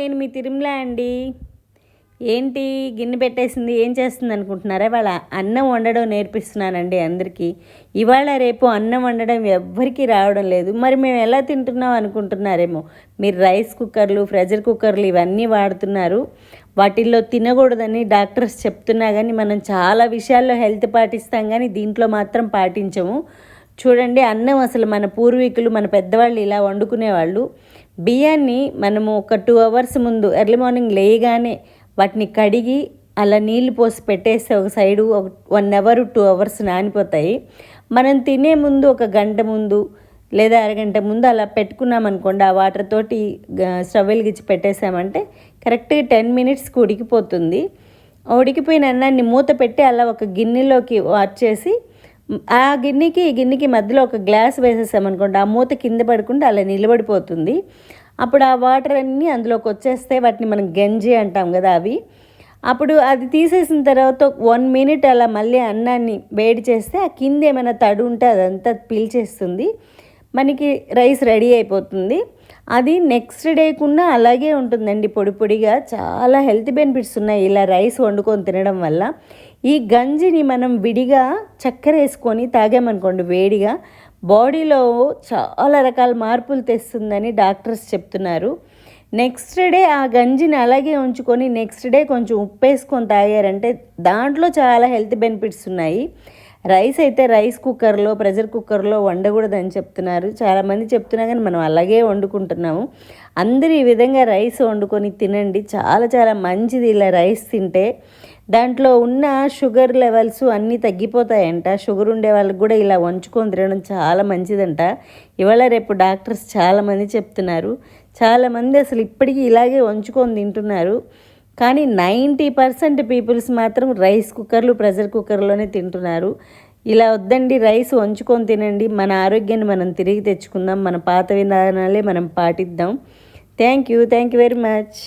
నేను మీ తిరుమల అండి. ఏంటి గిన్నె పెట్టేసింది ఏం చేస్తుంది అనుకుంటున్నారా? వాళ్ళ అన్నం వండడం నేర్పిస్తున్నానండి అందరికీ. ఇవాళ రేపు అన్నం వండడం ఎవ్వరికీ రావడం లేదు. మరి మేము ఎలా తింటున్నాం అనుకుంటున్నారేమో. మీరు రైస్ కుక్కర్లు ప్రెషర్ కుక్కర్లు ఇవన్నీ వాడుతున్నారు. వాటిల్లో తినకూడదని డాక్టర్స్ చెప్తున్నా కానీ మనం చాలా విషయాల్లో హెల్త్ పాటిస్తాం కానీ దీంట్లో మాత్రం పాటించము. చూడండి అన్నం అసలు మన పూర్వీకులు మన పెద్దవాళ్ళు ఇలా వండుకునేవాళ్ళు. బియ్యాన్ని మనము ఒక టూ అవర్స్ ముందు ఎర్లీ మార్నింగ్ లేయగానే వాటిని కడిగి అలా నీళ్ళు పోసి పెట్టేస్తే ఒక సైడు ఒక వన్ అవర్ టూ అవర్స్ నానిపోతాయి. మనం తినే ముందు ఒక గంట ముందు లేదా అరగంట ముందు అలా పెట్టుకున్నాం అనుకోండి ఆ వాటర్ తోటి స్టవ్ వెలిగించి పెట్టేసామంటే కరెక్ట్గా టెన్ మినిట్స్కి ఉడికిపోతుంది. ఉడికిపోయిన అన్నాన్ని మూత పెట్టి అలా ఒక గిన్నెలోకి వచ్చేసి ఆ గిన్నెకి ఈ గిన్నెకి మధ్యలో ఒక గ్లాస్ వేసేసామనుకోండి ఆ మూత కింద పడకుండా అలా నిలబడిపోతుంది. అప్పుడు ఆ వాటర్ అన్నీ అందులోకి వచ్చేస్తే వాటిని మనం గంజి అంటాం కదా అవి. అప్పుడు అది తీసేసిన తర్వాత వన్ మినిట్ అలా మళ్ళీ అన్నాన్ని వేడి చేస్తే ఆ కింద ఏమైనా తడి ఉంటే అదంతా పీల్చేస్తుంది. మనకి రైస్ రెడీ అయిపోతుంది. అది నెక్స్ట్ డేకున్నా అలాగే ఉంటుందండి పొడి పొడిగా. చాలా హెల్త్ బెనిఫిట్స్ ఉన్నాయి ఇలా రైస్ వండుకొని తినడం వల్ల. ఈ గంజిని మనం విడిగా చక్కెర వేసుకొని తాగామనుకోండి వేడిగా బాడీలో చాలా రకాల మార్పులు తెస్తుందని డాక్టర్స్ చెప్తున్నారు. నెక్స్ట్ డే ఆ గంజిని అలాగే ఉంచుకొని నెక్స్ట్ డే కొంచెం ఉప్పు వేసుకొని తాగారంటే దాంట్లో చాలా హెల్త్ బెనిఫిట్స్ ఉన్నాయి. రైస్ అయితే రైస్ కుక్కర్లో ప్రెషర్ కుక్కర్లో వండకూడదని చెప్తున్నారు. చాలామంది చెప్తున్నా కానీ మనం అలాగే వండుకుంటున్నాము. అందరూ ఈ విధంగా రైస్ వండుకొని తినండి. చాలా చాలా మంచిది ఇలా రైస్ తింటే. దాంట్లో ఉన్న షుగర్ లెవెల్స్ అన్నీ తగ్గిపోతాయంట. షుగర్ ఉండే వాళ్ళకి కూడా ఇలా వంచుకొని తినడం చాలా మంచిదంట. ఇవాళ రేపు డాక్టర్స్ చాలామంది చెప్తున్నారు. చాలామంది అసలు ఇప్పటికీ ఇలాగే వంచుకొని తింటున్నారు. కానీ నైంటీ పర్సెంట్ పీపుల్స్ మాత్రం రైస్ కుక్కర్లు ప్రెషర్ కుక్కర్లోనే తింటున్నారు. ఇలా వద్దండి రైస్ వంచుకొని తినండి. మన ఆరోగ్యాన్ని మనం తిరిగి తెచ్చుకుందాం. మన పాత విధానాలే మనం పాటిద్దాం. Thank you. Thank you very much.